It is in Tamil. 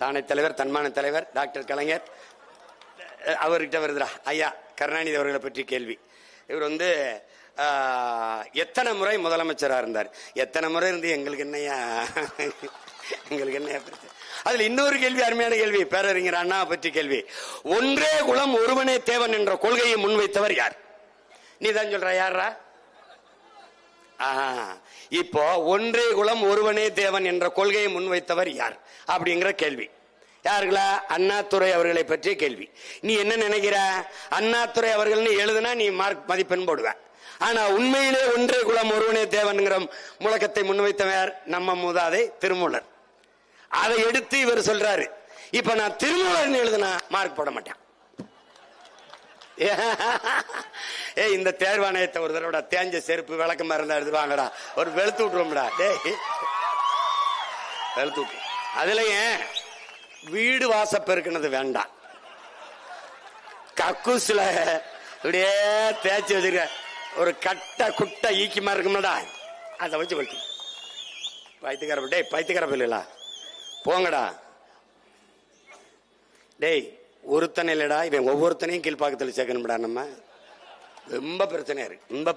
தானை தலைவர் தன்மான தலைவர் டாக்டர் கலைஞர். அவர்கிட்ட வருதுடா. ஐயா கருணாநிதி அவர்களை பற்றி கேள்வி. இவர் வந்து எத்தனை முறை முதலமைச்சராக இருந்தார்? எத்தனை முறை இருந்து எங்களுக்கு என்னையா? எங்களுக்கு என்னையா அதில் இன்னொரு கேள்வி அருமையான கேள்வி. பேரறிஞர் அண்ணா பற்றி கேள்வி. ஒன்றே குலம் ஒருவனே தேவன் என்ற கொள்கையை முன்வைத்தவர் யார்? நீ தான் சொல்ற யாரா இப்போ ஒன்றே குலம் ஒருவனே தேவன் என்ற கொள்கையை முன்வைத்தவர் யார்? அப்படிங்கிற கேள்வி. யாருங்களா? அண்ணாத்துறை அவர்களை பற்றிய கேள்வி. நீ என்ன நினைக்கிற? அண்ணாத்துறை அவர்கள்னு எழுதுனா நீ மார்க் மதிப்பெண் போடுவேன் ஆனா உண்மையிலே ஒன்றே குலம் ஒருவனே தேவன்கிற முழக்கத்தை முன்வைத்தவர் நம்ம மூதாதை திருமூலர். அதை எடுத்து இவர் சொல்றாரு. இப்ப நான் திருமூலர்னு எழுதுனா மார்க் போட மாட்டேன். ஏய் இந்த தேர்வாணையத்தை ஒரு தடவை தேஞ்ச செருப்பு விளக்கமா இருந்தா எடுத்து வாங்கடா. ஒரு வெளுத்து விட்டுருவோம்டா. டேய். வெளுத்து விட்டு. அதுலயே வீடு வாச பெருக்கினது வேண்டாம். கக்கூஸ்ல இப்படியே தேய்ச்சி வச்சிருக்க. ஒரு கட்ட குட்டை ஈக்கிமா இருக்கும்டா. அதை வச்சு கொளுத்து. பைத்துக்கார டேய் பைத்துக்கார பிள்ளைகளா. போங்கடா. டேய் ஒருத்தனை இல்லடா இவன் ஒவ்வொருத்தனையும் கீழ்ப்பாக்கத்தில் சேர்க்கணும்டா நம்ம. ரொம்ப பிரச்சனையா இருக்கு. ரொம்ப